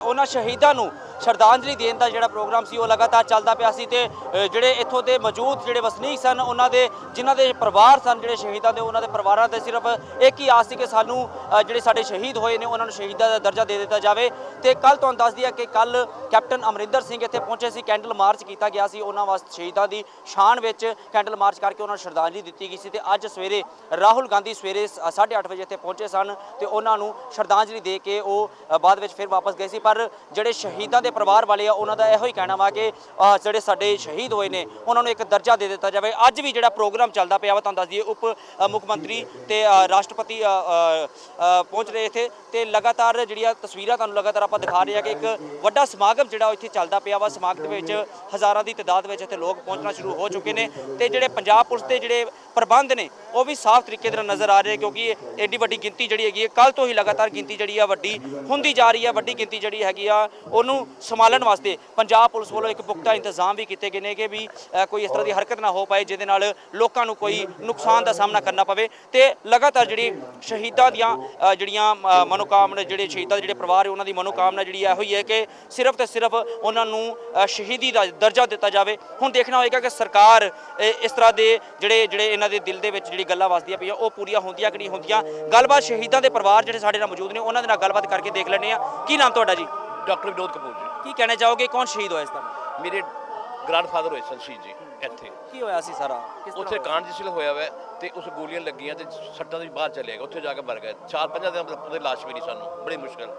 ਉਹਨਾਂ ਸ਼ਹੀਦਾਂ ਨੂੰ ਸ਼ਰਧਾਂਜਲੀ ਦੇਣ ਦਾ ਜਿਹੜਾ ਪ੍ਰੋਗਰਾਮ ਸੀ ਉਹ ਲਗਾਤਾਰ ਚੱਲਦਾ ਪਿਆ ਸੀ ਤੇ ਜਿਹੜੇ ਇੱਥੋਂ ਦੇ ਮੌਜੂਦ ਜਿਹੜੇ ਵਸਨੀਕ ਸਨ, ਉਹਨਾਂ ਦੇ, ਜਿਨ੍ਹਾਂ ਦੇ ਪਰਿਵਾਰ ਸਨ, ਜਿਹੜੇ ਸ਼ਹੀਦਾਂ ਦੇ, ਉਹਨਾਂ ਦੇ ਪਰਿਵਾਰਾਂ ਦੇ ਸਿਰਫ ਇੱਕ ਹੀ ਆਸ ਸੀ ਕਿ ਸਾਨੂੰ ਜਿਹੜੇ ਸਾਡੇ ਸ਼ਹੀਦ ਹੋਏ ਨੇ, ਉਹਨਾਂ ਨੂੰ ਸ਼ਹੀਦਾਂ ਦਾ ਦਰਜਾ ਦੇ ਦਿੱਤਾ ਜਾਵੇ। ਤੇ ਕੱਲ ਤੁਹਾਨੂੰ ਦੱਸ ਦਈਏ ਕਿ ਕੱਲ ਕੈਪਟਨ ਅਮਰਿੰਦਰ ਸਿੰਘ ਇੱਥੇ ਪਹੁੰਚੇ ਸੀ, ਕੈਂਡਲ ਮਾਰਚ ਕੀਤਾ ਗਿਆ ਸੀ, ਉਹਨਾਂ ਵਾਸਤੇ ਸ਼ਹੀਦਾਂ ਦੀ ਸ਼ਾਨ ਵਿੱਚ ਕੈਂਡਲ ਮਾਰਚ ਕਰਕੇ ਉਹਨਾਂ ਨੂੰ ਸ਼ਰਧਾਂਜਲੀ ਦਿੱਤੀ ਗਈ ਸੀ ਤੇ ਅੱਜ ਸਵੇਰੇ ਰਾਹੁਲ ਗਾਂਧੀ ਸਵੇਰੇ 8:30 ਵਜੇ ਇੱਥੇ ਪਹੁੰਚੇ ਸਨ ਤੇ ਉਹਨਾਂ ਨੂੰ ਸ਼ਰਧਾਂਜਲੀ ਦੇ ਕੇ ਉਹ ਬਾਅਦ ਵਿੱਚ ਫਿਰ ਵਾਪਸ ਗਏ ਸੀ। ਪਰ ਜਿਹੜੇ ਸ਼ਹੀਦਾਂ ਦੇ ਪਰਿਵਾਰ ਵਾਲੇ ਆ, ਉਹਨਾਂ ਦਾ ਇਹੋ ਹੀ ਕਹਿਣਾ ਵਾ ਕਿ ਜਿਹੜੇ ਸਾਡੇ ਸ਼ਹੀਦ ਹੋਏ ਨੇ, ਉਹਨਾਂ ਨੂੰ ਇੱਕ ਦਰਜਾ ਦੇ ਦਿੱਤਾ ਜਾਵੇ। ਅੱਜ ਵੀ ਜਿਹੜਾ ਪ੍ਰੋਗਰਾਮ ਚੱਲਦਾ ਪਿਆ ਵਾ, ਤੁਹਾਨੂੰ ਦੱਸ ਦਈਏ, ਉਪ ਮੁੱਖ ਮੰਤਰੀ ਤੇ ਰਾਸ਼ਟਰਪਤੀ ਪਹੁੰਚ ਰਹੇ ਇੱਥੇ ਤੇ ਲਗਾਤਾਰ ਜਿਹੜੀਆਂ ਤਸਵੀਰਾਂ ਤੁਹਾਨੂੰ ਲਗਾਤਾਰ ਆਪਾਂ ਦਿਖਾ ਰਹੇ ਆ ਕਿ ਇੱਕ ਵੱਡਾ ਸਮਾਗਮ ਜਿਹੜਾ ਇੱਥੇ ਚੱਲਦਾ ਪਿਆ ਵਾ। ਸਮਾਗਮ ਦੇ ਵਿੱਚ ਹਜ਼ਾਰਾਂ ਦੀ ਤਾਦਾਦ ਵਿੱਚ ਇੱਥੇ ਲੋਕ ਪਹੁੰਚਣਾ ਸ਼ੁਰੂ ਹੋ ਚੁੱਕੇ ਨੇ ਤੇ ਜਿਹੜੇ ਪੰਜਾਬ ਪੁਲਿਸ ਦੇ ਜਿਹੜੇ ਪ੍ਰਬੰਧ ਨੇ, ਉਹ ਵੀ ਸਾਫ਼ ਤਰੀਕੇ ਦੇ ਨਾਲ ਨਜ਼ਰ ਆ ਰਹੇ ਕਿਉਂਕਿ ਐਡੀ ਵੱਡੀ ਗਿਣਤੀ ਜਿਹੜੀ ਹੈਗੀ ਹੈ ਕੱਲ ਤੋਂ ਹੀ ਲਗਾਤਾਰ ਗਿਣਤੀ ਜਿਹੜੀ ਆ ਵੱਡੀ ਹੁੰਦੀ ਜਾ ਰਹੀ ਆ, ਵੱਡੀ ਗਿਣਤੀ ਜਿਹੜੀ ਹੈਗੀ ਆ, ਉਹਨੂੰ ਸੰਭਾਲਣ ਵਾਸਤੇ ਪੰਜਾਬ ਪੁਲਿਸ ਵੱਲੋਂ ਇੱਕ ਪੁਖਤਾ ਇੰਤਜ਼ਾਮ ਵੀ ਕੀਤੇ ਗਏ ਨੇ ਕਿ ਵੀ ਕੋਈ ਇਸ ਤਰ੍ਹਾਂ ਦੀ ਹਰਕਤ ਨਾ ਹੋ ਪਾਏ, ਜਿਹਦੇ ਨਾਲ ਲੋਕਾਂ ਨੂੰ ਕੋਈ ਨੁਕਸਾਨ ਦਾ ਸਾਹਮਣਾ ਕਰਨਾ ਪਵੇ ਤੇ ਲਗਾਤਾਰ ਜਿਹੜੀ ਸ਼ਹੀਦਾਂ ਦੀਆਂ ਜਿਹੜੀਆਂ ਮਨੋਕਾਮਨਾ ਜਿਹੜੇ ਸ਼ਹੀਦਾਂ ਦੇ ਜਿਹੜੇ ਪਰਿਵਾਰ ਹੈ ਉਹਨਾਂ ਦੀ ਮਨੋਕਾਮਨਾ ਜਿਹੜੀ ਇਹੋ ਹੀ ਹੈ ਕਿ ਸਿਰਫ ਤੇ ਸਿਰਫ ਉਹਨਾਂ ਨੂੰ ਸ਼ਹੀਦੀ ਦਾ ਦਰਜਾ ਦਿੱਤਾ ਜਾਵੇ। ਹੁਣ ਦੇਖਣਾ ਹੋਏਗਾ ਕਿ ਸਰਕਾਰ ਇਸ ਤਰ੍ਹਾਂ ਦੇ ਜਿਹੜੇ ਜਿਹੜੇ ਇਹਨਾਂ ਦੇ ਦਿਲ ਦੇ ਵਿੱਚ ਜਿਹੜੀ ਗੱਲਾਂ ਵਸਦੀਆਂ ਪਈਆਂ, ਉਹ ਪੂਰੀਆਂ ਹੁੰਦੀਆਂ ਕਿ ਨਹੀਂ ਹੁੰਦੀਆਂ? ਗੱਲਬਾਤ ਸ਼ਹੀਦਾਂ ਦੇ ਪਰਿਵਾਰ ਜਿਹੜੇ ਸਾਡੇ ਨਾਲ ਮੌਜੂਦ ਨੇ, ਉਹਨਾਂ ਦੇ ਨਾਲ ਗੱਲਬਾਤ ਕਰਕੇ ਦੇਖ ਲੈਂਦੇ ਆ ਕੀ ਨਾਮ ਤੁਹਾਡਾ ਜੀ? ਡਾਕਟਰ ਵਿਨੋਦ ਕਪੂਰ ਜੀ। ਕੀ ਕਹਿਣਾ ਚਾਹੋਗੇ? ਕੌਣ ਸ਼ਹੀਦ ਹੋਇਆ ਇਸ ਤਰ੍ਹਾਂ ਮੇਰੇ ਗ੍ਰੈਂਡਫਾਦਰ ਹੋਏ ਸਨ ਸ਼ਹੀਦ ਜੀ ਇੱਥੇ। ਕੀ ਹੋਇਆ ਸੀ ਸਾਰਾ? ਉੱਥੇ ਹੋਇਆ? ਕਾਂਡ ਜਿਸਲ ਹੋਇਆ ਵਾ ਤੇ ਉਸ ਗੋਲੀਆਂ ਲੱਗੀਆਂ ਤੇ ਸੱਟਾਂ ਦੇ ਬਾਹਰ ਚਲੇ ਗਏ। ਉੱਥੇ ਜਾ ਕੇ ਮਰ ਗਏ। ਚਾਰ ਪੰਜਾਂ ਦਿਨ ਉਹਦੇ ਲਾਸ਼ ਵੀ ਨਹੀਂ ਸਾਨੂੰ। ਬੜੀ ਮੁਸ਼ਕਲ।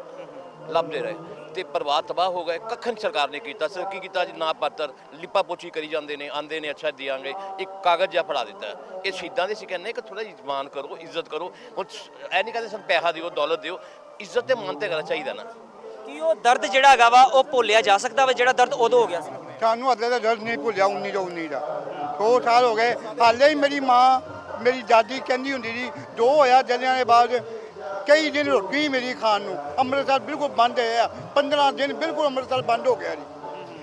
ਲੱਭਦੇ ਰਹੇ। ਤੇ ਪਰਿਵਾਰ ਤਬਾਹ ਹੋ ਗਏ। ਕੱਖਣ ਸਰਕਾਰ ਨੇ ਕੀਤਾ। ਸਰ ਕੀ ਕੀਤਾ ਜੀ? ਨਾ ਪਾਤਰ ਲਿਪਾ ਪੋਚੀ ਕਰੀ ਜਾਂਦੇ ਨੇ ਆਂਦੇ ਨੇ ਅੱਛਾ ਦਿਆਂਗੇ। ਇੱਕ ਕਾਗਜ਼ ਜਿਹਾ ਫੜਾ ਦਿੱਤਾ। ਇਹ ਸ਼ਹੀਦਾਂ ਦੇ ਸੀ ਕਹਿੰਦੇ ਕਿ ਥੋੜਾ ਇਜ਼ਮਾਨ ਕਰੋ ਇੱਜ਼ਤ ਕਰੋ। ਹੁਣ ਐ ਨਹੀਂ ਕਹਿੰਦੇ ਸਾਨੂੰ ਪੈਸਾ ਦਿਓ ਦੌਲਤ ਦਿਓ। ਇੱਜ਼ਤ ਤੇ ਮਾਨ ਤੇ ਕਰਨਾ ਚਾਹੀਦਾ ਨਾ। ਕੀ ਉਹ ਦਰਦ ਜਿਹੜਾ ਹੈਗਾ ਵਾ, ਉਹ ਭੁੱਲਿਆ ਜਾ ਸਕਦਾ ਵਾ? ਜਿਹੜਾ ਦਰਦ ਉਦੋਂ ਹੋ ਗਿਆ ਸੀ। ਸਾਨੂੰ ਹੱਲੇ ਦਾ ਦਰਦ ਨਹੀਂ ਭੁੱਲਿਆ 19 ਤੋਂ 19 ਦਾ। 2 ਸਾਲ ਹੋ ਗਏ। ਹਾਲੇ ਹੀ ਮੇਰੀ ਮਾਂ, ਮੇਰੀ ਦਾਦੀ ਕਹਿੰਦੀ ਹੁੰਦੀ ਸੀ ਜੋ ਹੋਇਆ ਜਲਿਆਂ ਦੇ ਬਾਅਦ ਕਈ ਦਿਨ ਰੋਟੀ ਮੇਰੀ ਖਾਣ ਨੂੰ। ਅੰਮ੍ਰਿਤਸਰ ਬਿਲਕੁਲ ਬੰਦ ਹੈ 15 ਦਿਨ ਬਿਲਕੁਲ ਅੰਮ੍ਰਿਤਸਰ ਬੰਦ ਹੋ ਗਿਆ ਜੀ।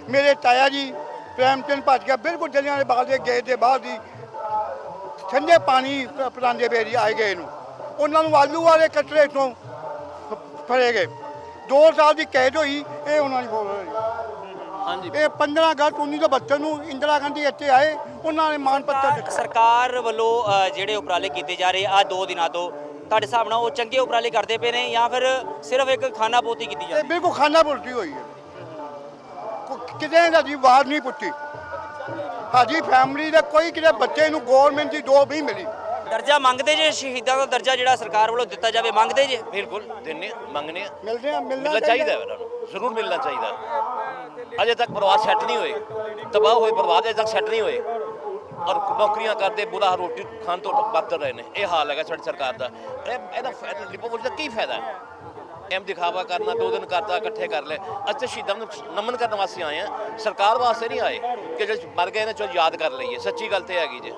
ਮੇਰੇ ਤਾਇਆ ਜੀ ਪ੍ਰੇਮ ਚੰਦ ਭੱਜ ਗਿਆ, ਬਿਲਕੁਲ ਜਲਿਆਂ ਦੇ ਬਾਅਦ ਦੇ ਗਏ ਦੇ ਬਾਅਦ ਹੀ ਠੰਡੇ ਪਾਣੀ ਪ- ਪਿਲਾਉਂਦੇ ਪਏ ਜੀ, ਆਏ ਗਏ ਨੂੰ। ਉਹਨਾਂ ਨੂੰ ਆਲੂ ਵਾਲੇ ਕਟਰੇ ਤੋਂ ਫੜੇ ਗਏ। 2 ਸਾਲ ਦੀ ਕੈਦ ਹੋਈ ਇਹ ਉਹਨਾਂ ਦੀ ਬੋਲ ਰਹੀ ਹਾਂਜੀ। ਇਹ 15 ਅਗਸਤ 1972 ਨੂੰ ਇੰਦਰਾ ਗਾਂਧੀ ਇੱਥੇ ਆਏ ਉਹਨਾਂ ਨੇ ਮਾਨ ਪੱਤਰ ਦਿੱਤਾ। ਸਰਕਾਰ ਵੱਲੋਂ ਜਿਹੜੇ ਉਪਰਾਲੇ ਕੀਤੇ ਜਾ ਰਹੇ ਆ ਦੋ ਦਿਨਾਂ ਤੋਂ ਤੁਹਾਡੇ ਹਿਸਾਬ ਨਾਲ ਉਹ ਚੰਗੇ ਉਪਰਾਲੇ ਕਰਦੇ ਪਏ ਨੇ ਜਾਂ ਫਿਰ ਸਿਰਫ ਇੱਕ ਖਾਨਾ ਪੋਤੀ ਕੀਤੀ ਜਾਂਦੀ ਬਿਲਕੁਲ ਖਾਨਾ ਪੁਲਟੀ ਹੋਈ ਹੈ। ਕੋ- ਕਿਤੇ ਦਾ ਜੀ ਬਾਤ ਨਹੀਂ ਪੁੱਟੀ। ਸਾਡੀ ਫੈਮਿਲੀ ਦੇ ਕੋਈ ਕਿਤੇ ਬੱਚੇ ਨੂੰ ਗਵਰਨਮੈਂਟ ਦੀ ਜੋਬ ਨਹੀਂ ਮਿਲੀ। ਦਰਜਾ ਮੰਗਦੇ ਜੇ ਸ਼ਹੀਦਾਂ ਦਾ ਦਰਜਾ ਜਿਹੜਾ ਸਰਕਾਰ ਵੱਲੋਂ ਦਿੱਤਾ ਜਾਵੇ ਮੰਗਦੇ ਜੇ? ਬਿਲਕੁਲ ਦਿੰਨੇ ਮੰਗਨੇ ਆ। ਮਿਲਦੇ ਆ ਮਿਲਣਾ ਚਾਹੀਦਾ ਹੈ ਉਹਨਾਂ ਨੂੰ ਜ਼ਰੂਰ ਮਿਲਣਾ ਚਾਹੀਦਾ। ਹੈ। ਅਜੇ ਤੱਕ ਪਰਿਵਾਰ ਸੈੱਟ ਨਹੀਂ ਹੋਏ। ਤਬਾਹ ਹੋਏ ਪਰਿਵਾਰ ਅਜੇ ਤੱਕ ਸੈੱਟ ਨਹੀਂ ਹੋਏ। ਔਰ ਨੌਕਰੀਆਂ ਕਰਦੇ ਬੁਰਾ ਹਾਲ ਰੋਟੀ ਖਾਣ ਤੋਂ ਬਾਤਰ ਰਹੇ ਨੇ। ਇਹ ਹਾਲ ਹੈਗਾ ਸਾਡੀ ਸਰਕਾਰ ਦਾ। ਇਹ- ਇਹਦਾ ਫਾਇਦਾ ਲਿਪੋਪੋਲੀ ਦਾ ਕੀ ਫਾਇਦਾ? ਹੈ ਐਮ ਦਿਖਾਵਾ ਕਰਨਾ ਦੋ ਦਿਨ ਕਰਤਾ ਇਕੱਠੇ ਕਰ ਲੈ ਅਸੀਂ ਸ਼ਹੀਦਾਂ ਨੂੰ ਨਮਨ ਕਰਨ ਵਾਸਤੇ ਆਏ ਆ। ਸਰਕਾਰ ਵਾਸਤੇ ਨਹੀਂ ਆਏ ਕਿ ਜਿਹੜੇ ਮਰ ਗਏ ਨੇ ਚੋ ਯਾਦ ਕਰ ਲਈਏ। ਸੱਚੀ ਗੱਲ ਤੇ ਹੈਗੀ ਜੇ।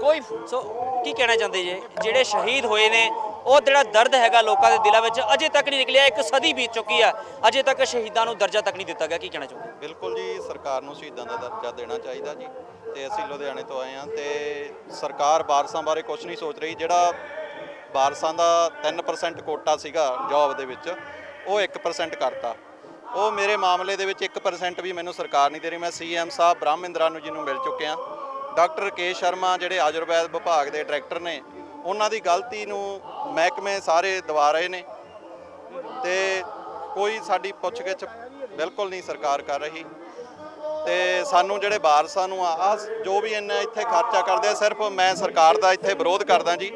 ਕੋਈ ਸੋ, ਕੀ ਕਹਿਣਾ ਚਾਹੁੰਦੇ ਜੇ? ਜਿਹੜੇ ਸ਼ਹੀਦ ਹੋਏ ਨੇ, ਉਹ ਜਿਹੜਾ ਦਰਦ ਹੈਗਾ ਲੋਕਾਂ ਦੇ ਦਿਲਾਂ ਵਿੱਚ ਅਜੇ ਤੱਕ ਨਹੀਂ ਨਿਕਲਿਆ, ਇੱਕ ਸਦੀ ਬੀਤ ਚੁੱਕੀ ਆ। ਅਜੇ ਤੱਕ ਸ਼ਹੀਦਾਂ ਨੂੰ ਦਰਜਾ ਤੱਕ ਨਹੀਂ ਦਿੱਤਾ ਗਿਆ, ਕੀ ਕਹਿਣਾ ਚਾਹੁੰਦੇ? ਬਿਲਕੁਲ ਜੀ, ਸਰਕਾਰ ਨੂੰ ਸ਼ਹੀਦਾਂ ਦਾ ਦਰਜਾ ਦੇਣਾ ਚਾਹੀਦਾ ਜੀ। ਤੇ ਅਸੀਂ ਲੁਧਿਆਣੇ ਤੋਂ ਆਏ ਹਾਂ ਤੇ ਸਰਕਾਰ ਬਾਰਸਾਂ ਬਾਰੇ ਕੁਝ ਨਹੀਂ ਸੋਚ ਰਹੀ। ਜਿਹੜਾ ਬਾਰਸਾਂ ਦਾ 3% ਕੋਟਾ ਸੀਗਾ ਜੌਬ ਦੇ ਵਿੱਚ, ਉਹ 1% ਕਰਤਾ। ਉਹ ਮੇਰੇ ਮਾਮਲੇ ਦੇ ਵਿੱਚ 1% ਵੀ ਮੈਨੂੰ ਸਰਕਾਰ ਨਹੀਂ ਦੇ ਰਹੀ। ਮੈਂ ਸੀਐਮ ਸਾਹਿਬ ਬ੍ਰਹਮਿੰਦਰਾ ਨੂੰ ਜੀ ਨੂੰ ਮਿਲ ਚੁੱਕਿਆ ਡਾਕਟਰ ਕੇ ਸ਼ਰਮਾ ਜਿਹੜੇ ਆਯੁਰਵੈਦ ਵਿਭਾਗ ਦੇ ਡਾਇਰੈਕਟਰ ਨੇ, ਉਹਨਾਂ ਦੀ ਗਲਤੀ ਨੂੰ ਮਹਿਕਮੇ ਸਾਰੇ ਦਵਾ ਰਹੇ ਨੇ ਤੇ ਕੋਈ ਸਾਡੀ ਪੁੱਛਗਿੱਛ ਬਿਲਕੁਲ ਨਹੀਂ ਸਰਕਾਰ ਕਰ ਰਹੀ। ਤੇ ਸਾਨੂੰ ਜਿਹੜੇ ਵਾਰਸਾਂ ਨੂੰ ਆ ਜੋ ਵੀ ਇੰਨਾ ਇੱਥੇ ਖਰਚਾ ਕਰਦੇ ਆ, ਸਿਰਫ ਮੈਂ ਸਰਕਾਰ ਦਾ ਇੱਥੇ ਵਿਰੋਧ ਕਰਦਾ ਜੀ।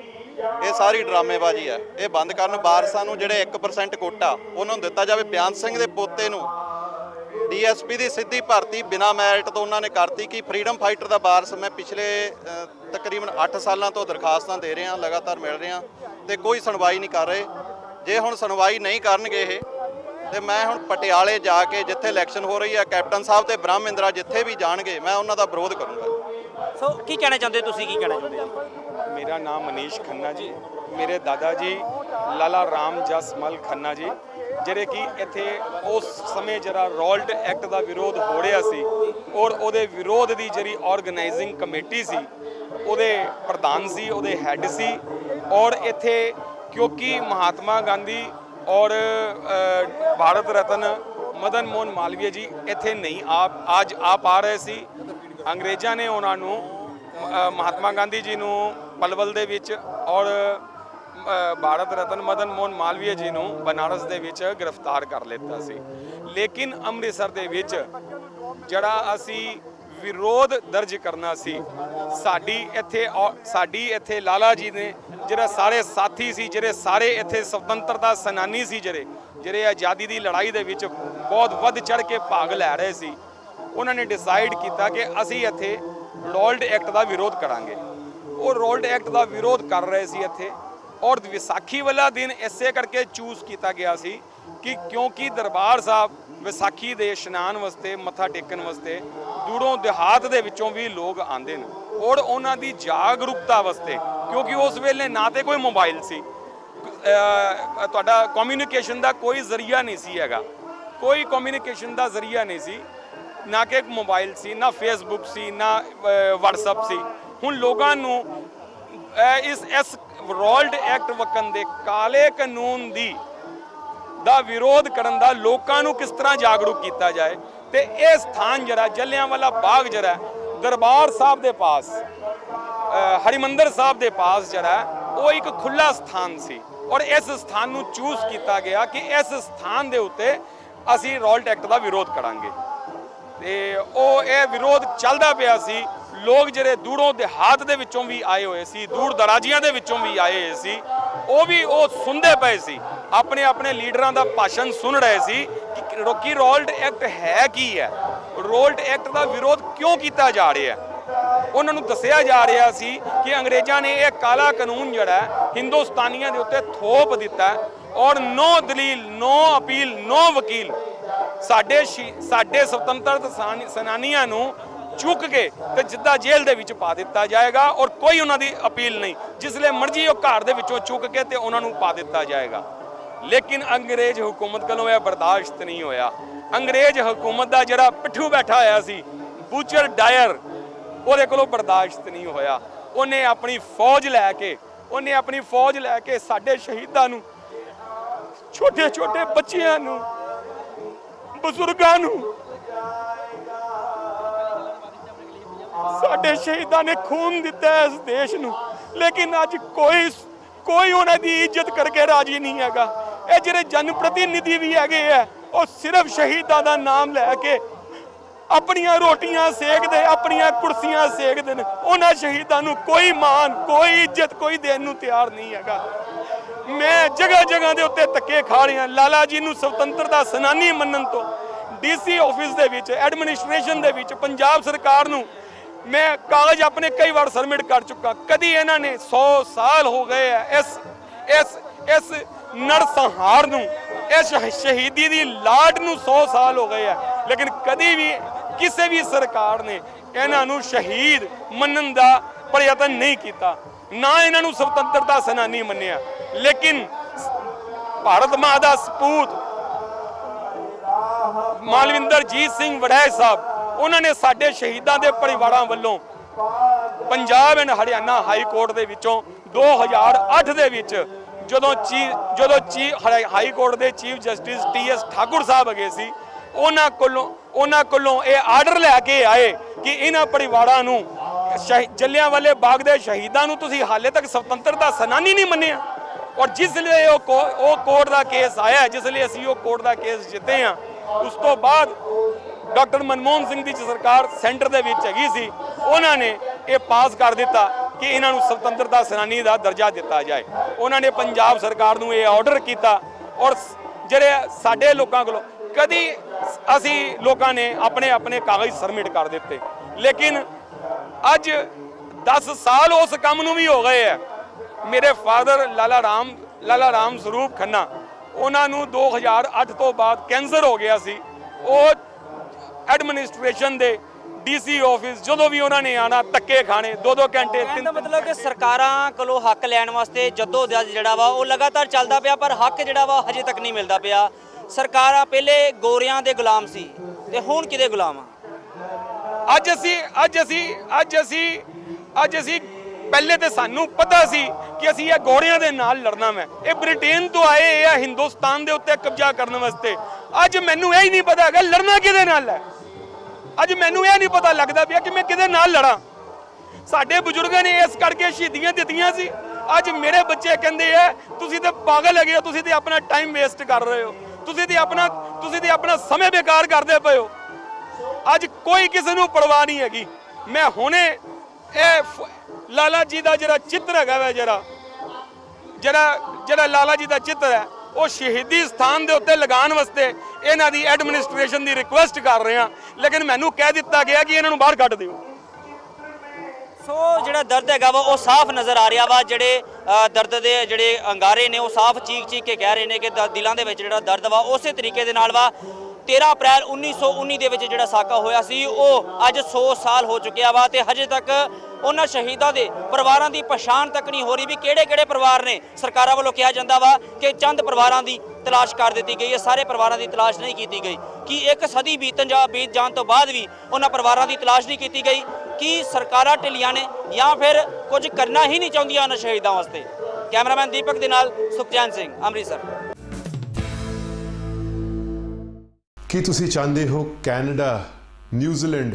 ਇਹ ਸਾਰੀ ਡਰਾਮੇਬਾਜ਼ੀ ਹੈ ਇਹ ਬੰਦ ਕਰਨ ਵਾਰਸਾਂ ਨੂੰ ਜਿਹੜੇ 1% ਕੋਟਾ, ਉਹਨਾਂ ਨੂੰ ਦਿੱਤਾ ਜਾਵੇ। ਬਿਆਨ ਸਿੰਘ ਦੇ ਪੋਤੇ ਨੂੰ ਡੀਐਸਪੀ ਦੀ ਸਿੱਧੀ ਭਰਤੀ ਬਿਨਾ ਮੈਰਿਟ ਤੋਂ ਉਹਨਾਂ ਨੇ ਕਰਤੀ ਕਿ ਫਰੀडम ਫਾਈਟਰ ਦਾ ਵਾਰਸ ਮੈਂ ਪਿਛਲੇ ਤਕਰੀਬਨ 8 ਸਾਲਾਂ ਤੋਂ ਦਰਖਾਸਤਾਂ ਦੇ ਰਿਹਾ ਲਗਾਤਾਰ ਮਿਲ ਰਿਹਾ ਤੇ ਕੋਈ ਸੁਣਵਾਈ ਨਹੀਂ ਕਰ ਰਹੇ। ਜੇ ਹੁਣ ਸੁਣਵਾਈ ਨਹੀਂ ਕਰਨਗੇ ਇਹ ਤੇ ਮੈਂ ਹੁਣ ਪਟਿਆਲੇ ਜਾ ਕੇ ਜਿੱਥੇ ਇਲੈਕਸ਼ਨ ਹੋ ਰਹੀ ਹੈ ਕੈਪਟਨ ਸਾਹਿਬ ਤੇ ਬ੍ਰਹਮਿੰਦਰਾ ਜਿੱਥੇ ਵੀ ਜਾਣਗੇ ਮੈਂ ਉਹਨਾਂ ਦਾ ਵਿਰੋਧ ਕਰੂੰਗਾ। ਸੋ ਕੀ ਕਹਿਣਾ ਚਾਹੁੰਦੇ ਤੁਸੀਂ ਕੀ ਕਹਿਣਾ ਚਾਹੁੰਦੇ ਮੇਰਾ ਨਾਮ ਮਨੀਸ਼ ਖੰਨਾ ਜੀ ਮੇਰੇ ਦਾਦਾ ਜੀ ਲਾਲਾ ਰਾਮ ਜਸਮਲ ਖੰਨਾ ਜੀ ਜਿਹੜੇ ਕਿ ਇੱਥੇ ਉਸ ਸਮੇਂ ਜਿਹੜਾ ਰੋਲਟ ਐਕਟ ਦਾ ਵਿਰੋਧ ਹੋ ਰਿਹਾ ਸੀ ਔਰ ਉਹਦੇ ਵਿਰੋਧ ਦੀ ਜਿਹੜੀ ਆਰਗੇਨਾਈਜ਼ਿੰਗ ਕਮੇਟੀ ਸੀ, ਉਹਦੇ ਪ੍ਰਧਾਨ ਸੀ, ਉਹਦੇ ਹੈੱਡ ਸੀ ਔਰ ਇੱਥੇ ਕਿਉਂਕਿ ਮਹਾਤਮਾ ਗਾਂਧੀ ਔਰ ਭਾਰਤ ਰਤਨ ਮਦਨ ਮੋਹਨ ਮਾਲਵੀਆ ਜੀ ਇੱਥੇ ਨਹੀਂ ਆਪ, ਅੱਜ ਆਪ ਆ ਰਹੇ ਸੀ। ਅੰਗਰੇਜ਼ਾਂ ਨੇ ਉਹਨਾਂ ਨੂੰ ਮਹਾਤਮਾ ਗਾਂਧੀ ਜੀ ਨੂੰ ਪਲਵਲ ਦੇ ਵਿੱਚ ਔਰ ਭਾਰਤ ਰਤਨ ਮਦਨ ਮੋਹਨ ਮਾਲਵੀਆ ਜੀ ਨੂੰ ਬਨਾਰਸ ਦੇ ਵਿੱਚ ਗ੍ਰਿਫਤਾਰ ਕਰ ਲਿੱਤਾ ਸੀ। ਲੇਕਿਨ ਅੰਮ੍ਰਿਤਸਰ ਦੇ ਵਿੱਚ ਜਿਹੜਾ ਅਸੀਂ ਵਿਰੋਧ ਦਰਜ ਕਰਨਾ ਸੀ, ਸਾਡੀ ਇੱਥੇ ਔ- ਸਾਡੀ ਇੱਥੇ ਲਾਲਾ ਜੀ ਨੇ, ਜਿਹੜਾ ਸਾਰੇ ਸਾਥੀ ਸੀ, ਜਿਹੜੇ ਸਾਰੇ ਇੱਥੇ ਸੁਤੰਤਰਤਾ ਸੈਨਾਨੀ ਸੀ ਜਿਹੜੇ ਜਿਹੜੇ ਆਜ਼ਾਦੀ ਦੀ ਲੜਾਈ ਦੇ ਵਿੱਚ ਬਹੁਤ ਵੱਧ ਚੜ ਕੇ ਭਾਗ ਲੈ ਰਹੇ ਸੀ, ਉਹਨਾਂ ਨੇ ਡਿਸਾਈਡ ਕੀਤਾ ਕਿ ਅਸੀਂ ਇੱਥੇ ਰੋਲਡ ਐਕਟ ਦਾ ਵਿਰੋਧ ਕਰਾਂਗੇ। ਉਹ ਰੋਲਡ ਐਕਟ ਦਾ ਵਿਰੋਧ ਕਰ ਰਹੇ ਸੀ ਇੱਥੇ। ਔਰ ਵਿਸਾਖੀ ਵਾਲਾ ਦਿਨ ਇਸੇ ਕਰਕੇ ਚੂਜ਼ ਕੀਤਾ ਗਿਆ ਸੀ ਕਿ ਕਿਉਂਕਿ ਦਰਬਾਰ ਸਾਹਿਬ ਵਿਸਾਖੀ ਦੇ ਇਸ਼ਨਾਨ ਵਾਸਤੇ, ਮੱਥਾ ਟੇਕਣ ਵਾਸਤੇ, ਦੂਰੋਂ ਦਿਹਾਤ ਦੇ ਵਿੱਚੋਂ ਵੀ ਲੋਕ ਆਉਂਦੇ ਨੇ। ਔਰ ਉਹਨਾਂ ਦੀ ਜਾਗਰੂਕਤਾ ਵਾਸਤੇ, ਕਿਉਂਕਿ ਉਸ ਵੇਲੇ ਨਾ ਤੇ ਕੋਈ ਮੋਬਾਈਲ ਸੀ। ਤੁਹਾਡਾ ਕਮਿਊਨੀਕੇਸ਼ਨ ਦਾ ਕੋਈ ਜ਼ਰੀਆ ਨਹੀਂ ਸੀ ਹੈਗਾ। ਕੋਈ ਕਮਿਊਨੀਕੇਸ਼ਨ ਦਾ ਜ਼ਰੀਆ ਨਹੀਂ ਸੀ। ਨਾ ਕਿ ਮੋਬਾਈਲ ਸੀ, ਨਾ ਫੇਸਬੁੱਕ ਸੀ, ਨਾ WhatsApp ਸੀ। ਹੁਣ ਲੋਕਾਂ ਨੂੰ ਇਸ ਇਸ ਰੋਲਡ ਐਕਟ ਵਕਨ ਦੇ ਕਾਲੇ ਕਾਨੂੰਨ ਦੀ ਦਾ ਵਿਰੋਧ ਕਰਨ ਦਾ ਲੋਕਾਂ ਨੂੰ ਕਿਸ ਤਰ੍ਹਾਂ ਜਾਗਰੂਕ ਕੀਤਾ ਜਾਏ ਤੇ ਇਹ ਸਥਾਨ ਜਿਹੜਾ ਜਲਿਆਂਵਾਲਾ ਬਾਗ ਜਿਹੜਾ ਦਰਬਾਰ ਸਾਹਿਬ ਦੇ ਪਾਸ ਹਰਿਮੰਦਰ ਸਾਹਿਬ ਦੇ ਪਾਸ ਜਿਹੜਾ ਉਹ ਇੱਕ ਖੁੱਲਾ ਸਥਾਨ ਸੀ ਔਰ ਇਸ ਸਥਾਨ ਨੂੰ ਚੂਜ਼ ਕੀਤਾ ਗਿਆ ਕਿ ਇਸ ਸਥਾਨ ਦੇ ਉੱਤੇ ਅਸੀਂ ਰੋਲਟ ਐਕਟ ਦਾ ਵਿਰੋਧ ਕਰਾਂਗੇ। ਤੇ ਉਹ ਇਹ ਵਿਰੋਧ ਚੱਲਦਾ ਪਿਆ ਸੀ ਲੋਕ ਜਿਹੜੇ ਦੂਰੋਂ ਦੇਹਾਤ ਦੇ ਵਿੱਚੋਂ ਵੀ ਆਏ ਹੋਏ ਸੀ ਦੂਰ ਦਰਾਜੀਆਂ ਦੇ ਵਿੱਚੋਂ ਵੀ ਆਏ ਹੋਏ ਸੀ, ਉਹ ਵੀ ਉਹ ਸੁਣਦੇ ਪਏ ਸੀ। ਆਪਣੇ ਆਪਣੇ ਲੀਡਰਾਂ ਦਾ ਭਾਸ਼ਣ ਸੁਣ ਰਹੇ ਸੀ ਕਿ ਰੋਕੀ ਰੋਲਡ ਐਕਟ ਹੈ ਕੀ ਹੈ? ਰੋਲਡ ਐਕਟ ਦਾ ਵਿਰੋਧ ਕਿਉਂ ਕੀਤਾ ਜਾ ਰਿਹਾ ਹੈ? ਉਹਨਾਂ ਨੂੰ ਦੱਸਿਆ ਜਾ ਰਿਹਾ ਸੀ ਕਿ ਅੰਗਰੇਜ਼ਾਂ ਨੇ ਇਹ ਕਾਲਾ ਕਾਨੂੰਨ ਜਿਹੜਾ ਹਿੰਦੁਸਤਾਨੀਆਂ ਦੇ ਉੱਤੇ ਥੋਪ ਦਿੱਤਾ ਔਰ ਨੋ ਦਲੀਲ, ਨੋ ਅਪੀਲ, ਨੋ ਵਕੀਲ ਸਾਡੇ ਸ਼ੀ- ਸਾਡੇ ਸੁਤੰਤਰ ਸੈਨਾਨੀਆਂ ਨੂੰ ਚੁੱਕ ਕੇ ਤੇ ਜਿੱਦਾਂ ਜੇਲ੍ਹ ਦੇ ਵਿੱਚ ਪਾ ਦਿੱਤਾ ਜਾਏਗਾ ਔਰ ਕੋਈ ਉਹਨਾਂ ਦੀ ਅਪੀਲ ਨਹੀਂ। ਜਿਸ ਲਈ ਮਰਜ਼ੀ ਉਹ ਘਰ ਦੇ ਵਿੱਚੋਂ ਚੁੱਕ ਕੇ ਤੇ ਉਹਨਾਂ ਨੂੰ ਪਾ ਦਿੱਤਾ ਜਾਏਗਾ। ਲੇਕਿਨ ਅੰਗਰੇਜ਼ ਹਕੂਮਤ ਕੋਲੋਂ ਇਹ ਬਰਦਾਸ਼ਤ ਨਹੀਂ ਹੋਇਆ। ਅੰਗਰੇਜ਼ ਹਕੂਮਤ ਦਾ ਜਿਹੜਾ ਪਿੱਠੂ ਬੈਠਾ ਹੋਇਆ ਸੀ ਬੂਚਰ ਡਾਇਰ, ਉਹਦੇ ਕੋਲੋਂ ਬਰਦਾਸ਼ਤ ਨਹੀਂ ਹੋਇਆ। ਉਹਨੇ ਆਪਣੀ ਫੌਜ ਲੈ ਕੇ, ਉਹਨੇ ਆਪਣੀ ਫੌਜ ਲੈ ਕੇ ਸਾਡੇ ਸ਼ਹੀਦਾਂ ਨੂੰ ਛੋਟੇ ਛੋਟੇ ਬੱਚਿਆਂ ਨੂੰ, ਬਜ਼ੁਰਗਾਂ ਨੂੰ ਸਾਡੇ ਸ਼ਹੀਦਾਂ ਨੇ ਖੂਨ ਦਿੱਤਾ ਇਸ ਦੇਸ਼ ਨੂੰ। ਲੇਕਿਨ ਅੱਜ ਕੋਈ ਕੋਈ ਉਹਨਾਂ ਦੀ ਇੱਜ਼ਤ ਕਰਕੇ ਰਾਜੀ ਨਹੀਂ ਹੈਗਾ। ਇਹ ਜਿਹੜੇ ਜਨ ਪ੍ਰਤੀਨਿਧੀ ਵੀ ਹੈਗੇ ਆ, ਉਹ ਸਿਰਫ ਸ਼ਹੀਦਾਂ ਦਾ ਨਾਮ ਲੈ ਕੇ ਆਪਣੀਆਂ ਰੋਟੀਆਂ ਸੇਕਦੇ, ਆਪਣੀਆਂ ਕੁਰਸੀਆਂ ਸੇਕਦੇ ਨੇ। ਉਹਨਾਂ ਸ਼ਹੀਦਾਂ ਨੂੰ ਕੋਈ ਮਾਨ ਕੋਈ ਇੱਜ਼ਤ, ਕੋਈ ਦੇਣ ਨੂੰ ਤਿਆਰ ਨਹੀਂ ਹੈਗਾ। ਮੈਂ ਜਗ੍ਹਾ ਜਗ੍ਹਾ ਦੇ ਉੱਤੇ ਧੱਕੇ ਖਾ ਰਿਹਾ, ਲਾਲਾ ਜੀ ਨੂੰ ਸੁਤੰਤਰਤਾ ਸੈਨਾਨੀ ਮੰਨਣ ਤੋਂ। ਡੀਸੀ ਆਫਿਸ ਦੇ ਵਿੱਚ, ਐਡਮਿਨਿਸਟ੍ਰੇਸ਼ਨ ਦੇ ਵਿੱਚ, ਪੰਜਾਬ ਸਰਕਾਰ ਨੂੰ ਮੈਂ ਕਾਗਜ਼ ਆਪਣੇ ਕਈ ਵਾਰ ਸਬਮਿਟ ਕਰ ਚੁੱਕਾ। ਕਦੀ ਇਹਨਾਂ ਨੇ 100 ਸਾਲ ਹੋ ਗਏ ਆ ਇਸ ਇਸ ਇਸ ਨਰਸੰਹਾਰ ਨੂੰ, ਇਸ ਸ਼ਹੀਦੀ ਦੀ ਲਾਟ ਨੂੰ 100 ਸਾਲ ਹੋ ਗਏ ਆ। ਲੇਕਿਨ ਕਦੀ ਵੀ ਕਿਸੇ ਵੀ ਸਰਕਾਰ ਨੇ ਇਹਨਾਂ ਨੂੰ ਸ਼ਹੀਦ ਮੰਨਣ ਦਾ ਪ੍ਰਯਤਨ ਨਹੀਂ ਕੀਤਾ। ਨਾ ਇਹਨਾਂ ਨੂੰ ਸੁਤੰਤਰਤਾ ਸੈਨਾਨੀ ਮੰਨਿਆ। ਲੇਕਿਨ ਭਾਰਤ ਮਾਂ ਦਾ ਸਪੂਤ ਮਾਲਵਿੰਦਰਜੀਤ ਸਿੰਘ ਵੜੈਚ ਸਾਹਿਬ ਉਹਨਾਂ ਨੇ ਸਾਡੇ ਸ਼ਹੀਦਾਂ ਦੇ ਪਰਿਵਾਰਾਂ ਵੱਲੋਂ Punjab and Haryana high court ਦੇ ਵਿੱਚੋਂ 2008 ਦੇ ਵਿੱਚ ਜਦੋਂ ਚੀ ਜਦੋਂ ਚੀ ਹਾਈ ਕੋਰਟ ਦੇ chief justice T S Thakur Sahib ਅਗੇ ਸੀ, ਉਹਨਾਂ ਕੋਲੋਂ ਉਹਨਾਂ ਕੋਲੋਂ ਇਹ ਆਰਡਰ ਲੈ ਕੇ ਆਏ ਕਿ ਇਹਨਾਂ ਪਰਿਵਾਰਾਂ ਨੂੰ ਜੱਲਿਆਂ ਵਾਲੇ ਬਾਗ ਦੇ ਸ਼ਹੀਦਾਂ ਨੂੰ ਤੁਸੀਂ ਹਾਲੇ ਤੱਕ ਸੁਤੰਤਰਤਾ ਸੈਨਾਨੀ ਨਹੀਂ ਮੰਨਿਆ। ਔਰ ਜਿਸ ਲਈ ਉਹ ਕੋ- ਉਹ ਕੋਰਟ ਦਾ ਕੇਸ ਆਇਆ, ਜਿਸ ਲਈ ਅਸੀਂ ਉਹ ਕੋਰਟ ਦਾ ਕੇਸ ਜਿੱਤੇ ਆ ਉਸ ਤੋਂ ਬਾਅਦ ਡਾਕਟਰ ਮਨਮੋਹਨ ਸਿੰਘ ਦੀ ਸਰਕਾਰ ਸੈਂਟਰ ਦੇ ਵਿੱਚ ਹੈਗੀ ਸੀ, ਉਹਨਾਂ ਨੇ ਇਹ ਪਾਸ ਕਰ ਦਿੱਤਾ ਕਿ ਇਹਨਾਂ ਨੂੰ ਸੁਤੰਤਰਤਾ ਸੈਨਾਨੀ ਦਾ ਦਰਜਾ ਦਿੱਤਾ ਜਾਏ। ਉਹਨਾਂ ਨੇ ਪੰਜਾਬ ਸਰਕਾਰ ਨੂੰ ਇਹ ਆਰਡਰ ਕੀਤਾ ਔਰ ਜਿਹੜੇ ਸਾਡੇ ਲੋਕਾਂ ਕੋਲੋਂ, ਕਦੀ ਅਸੀਂ ਲੋਕਾਂ ਨੇ ਆਪਣੇ ਆਪਣੇ ਕਾਗਜ਼ ਸਬਮਿਟ ਕਰ ਦਿੱਤੇ। ਲੇਕਿਨ ਅੱਜ 10 ਸਾਲ ਉਸ ਕੰਮ ਨੂੰ ਵੀ ਹੋ ਗਏ ਹੈ। ਮੇਰੇ ਫਾਦਰ ਲਾਲਾ ਰਾਮ ਲਾਲਾ ਰਾਮ ਸਰੂਪ ਖੰਨਾ, ਉਹਨਾਂ ਨੂੰ 2008 ਤੋਂ ਬਾਅਦ ਕੈਂਸਰ ਹੋ ਗਿਆ ਸੀ। ਉਹ ਐਡਮਿਨਿਸਟ੍ਰੇਸ਼ਨ ਦੇ ਡੀਸੀ ਆਫਿਸ ਜਦੋਂ ਵੀ ਉਹਨਾਂ ਨੇ ਆਣਾ ਧੱਕੇ ਖਾਣੇ ਦੋ ਦੋ ਘੰਟੇ ਕਹਿਣ ਤਿੰਨ ਦਾ ਮਤਲਬ ਕਿ ਸਰਕਾਰਾਂ ਕੋਲੋਂ ਹੱਕ ਲੈਣ ਵਾਸਤੇ ਜਦੋਂ ਜਿਹੜਾ ਵਾ ਉਹ ਲਗਾਤਾਰ ਚੱਲਦਾ ਪਿਆ ਪਰ ਹੱਕ ਜਿਹੜਾ ਵਾ ਹਜੇ ਤੱਕ ਨਹੀਂ ਮਿਲਦਾ ਪਿਆ। ਸਰਕਾਰਾਂ ਪਹਿਲੇ ਗੋਰਿਆਂ ਦੇ ਗੁਲਾਮ ਸੀ ਤੇ ਹੁਣ ਕਿਹਦੇ ਗੁਲਾਮ ਆ? ਅੱਜ ਅਸੀਂ ਅੱਜ ਅਸੀਂ ਅੱਜ ਅਸੀਂ ਅੱਜ ਅਸੀਂ ਪਹਿਲੇ ਤੇ ਸਾਨੂੰ ਪਤਾ ਸੀ ਕਿ ਅਸੀਂ ਇਹ ਗੋਰਿਆਂ ਦੇ ਨਾਲ ਲੜਨਾ ਮੈਂ ਇਹ ਬ੍ਰਿਟੇਨ ਤੋਂ ਆਏ ਇਹ ਹਿੰਦੁਸਤਾਨ ਦੇ ਉੱਤੇ ਕਬਜ਼ਾ ਕਰਨ ਵਾਸਤੇ। ਅੱਜ ਮੈਨੂੰ ਇਹ ਹੀ ਨਹੀਂ ਪਤਾ ਹੈਗਾ ਲੜਨਾ ਕਿਹਦੇ ਨਾਲ ਹੈ? ਅੱਜ ਮੈਨੂੰ ਇਹ ਨਹੀਂ ਪਤਾ ਲੱਗਦਾ ਪਿਆ ਕਿ ਮੈਂ ਕਿਹਦੇ ਨਾਲ ਲੜਾਂ। ਸਾਡੇ ਬਜ਼ੁਰਗਾਂ ਨੇ ਇਸ ਕਰਕੇ ਸ਼ਹੀਦੀਆਂ ਦਿੱਤੀਆਂ ਸੀ। ਅੱਜ ਮੇਰੇ ਬੱਚੇ ਕਹਿੰਦੇ ਆ, ਤੁਸੀਂ ਤੇ ਪਾਗਲ ਹੈਗੇ ਹੋ, ਤੁਸੀਂ ਤੇ ਆਪਣਾ ਟਾਈਮ ਵੇਸਟ ਕਰ ਰਹੇ ਹੋ। ਤੁਸੀਂ ਤੇ ਆਪਣਾ, ਤੁਸੀਂ ਤੇ ਆਪਣਾ ਸਮੇਂ ਬੇਕਾਰ ਕਰਦੇ ਪਏ ਹੋ। ਅੱਜ ਕੋਈ ਕਿਸੇ ਨੂੰ ਪਰਵਾਹ ਨਹੀਂ ਹੈਗੀ। ਮੈਂ ਹੁਣੇ ਇਹ ਲਾਲਾ ਜੀ ਦਾ ਜਿਹੜਾ ਚਿੱਤਰ ਹੈਗਾ ਵਾ ਜਿਹੜਾ ਜਿਹੜਾ ਜਿਹੜਾ ਲਾਲਾ ਜੀ ਦਾ ਚਿੱਤਰ ਹੈ, ਉਹ ਸ਼ਹੀਦੀ ਸਥਾਨ ਦੇ ਉੱਤੇ ਲਗਾਉਣ ਵਾਸਤੇ ਇਹਨਾਂ ਦੀ ਐਡਮਿਨਿਸਟ੍ਰੇਸ਼ਨ ਦੀ ਰਿਕੁਐਸਟ ਕਰ ਰਹੇ ਹਾਂ। ਲੇਕਿਨ ਮੈਨੂੰ ਕਹਿ ਦਿੱਤਾ ਗਿਆ ਕਿ ਇਹਨਾਂ ਨੂੰ ਬਾਹਰ ਕੱਢ ਦਿਓ। ਸੋ ਜਿਹੜਾ ਦਰਦ ਹੈਗਾ ਵਾ, ਉਹ ਸਾਫ਼ ਨਜ਼ਰ ਆ ਰਿਹਾ ਵਾ। ਜਿਹੜੇ ਦਰਦ ਦੇ ਜਿਹੜੇ ਅੰਗਾਰੇ ਨੇ, ਉਹ ਸਾਫ਼ ਚੀਕ ਚੀਕ ਕੇ ਕਹਿ ਰਹੇ ਨੇ ਕਿ ਦਿਲਾਂ ਦੇ ਵਿੱਚ ਜਿਹੜਾ ਦਰਦ ਵਾ, ਉਸੇ ਤਰੀਕੇ ਦੇ ਨਾਲ ਵਾ। 13 ਅਪ੍ਰੈਲ 1919 ਦੇ ਵਿੱਚ ਜਿਹੜਾ ਸਾਕਾ ਹੋਇਆ ਸੀ, ਉਹ ਅੱਜ 100 ਸਾਲ ਹੋ ਚੁੱਕਿਆ ਵਾ ਤੇ ਹਜੇ ਤੱਕ ਉਹਨਾਂ ਸ਼ਹੀਦਾਂ ਦੇ ਪਰਿਵਾਰਾਂ ਦੀ ਪਛਾਣ ਤੱਕ ਨਹੀਂ ਹੋ ਰਹੀ ਵੀ ਕਿਹੜੇ ਕਿਹੜੇ ਪਰਿਵਾਰ ਨੇ ਸਰਕਾਰਾਂ ਵੱਲੋਂ ਕਿਹਾ ਜਾਂਦਾ ਵਾ ਕਿ ਚੰਦ ਪਰਿਵਾਰਾਂ ਦੀ ਤਲਾਸ਼ ਕਰ ਦਿੱਤੀ ਗਈ ਹੈ, ਸਾਰੇ ਪਰਿਵਾਰਾਂ ਦੀ ਤਲਾਸ਼ ਨਹੀਂ ਕੀਤੀ ਗਈ। ਕਿ ਇੱਕ ਸਦੀ ਬੀਤਣ ਜਾਂ ਬੀਤ ਜਾਣ ਤੋਂ ਬਾਅਦ ਵੀ ਉਹਨਾਂ ਪਰਿਵਾਰਾਂ ਦੀ ਤਲਾਸ਼ ਨਹੀਂ ਕੀਤੀ ਗਈ? ਕਿ ਸਰਕਾਰਾਂ ਢਿੱਲੀਆਂ ਨੇ ਜਾਂ ਫਿਰ ਕੁਝ ਕਰਨਾ ਹੀ ਨਹੀਂ ਚਾਹੁੰਦੀਆਂ ਉਹਨਾਂ ਸ਼ਹੀਦਾਂ ਵਾਸਤੇ? ਕੈਮਰਾਮੈਨ ਦੀਪਕ ਦੇ ਨਾਲ ਸੁਖਚੈਨ ਸਿੰਘ, ਅੰਮ੍ਰਿਤਸਰ। ਕੀ ਤੁਸੀਂ ਚਾਹੁੰਦੇ ਹੋ ਕੈਨੇਡਾ, ਨਿਊਜ਼ੀਲੈਂਡ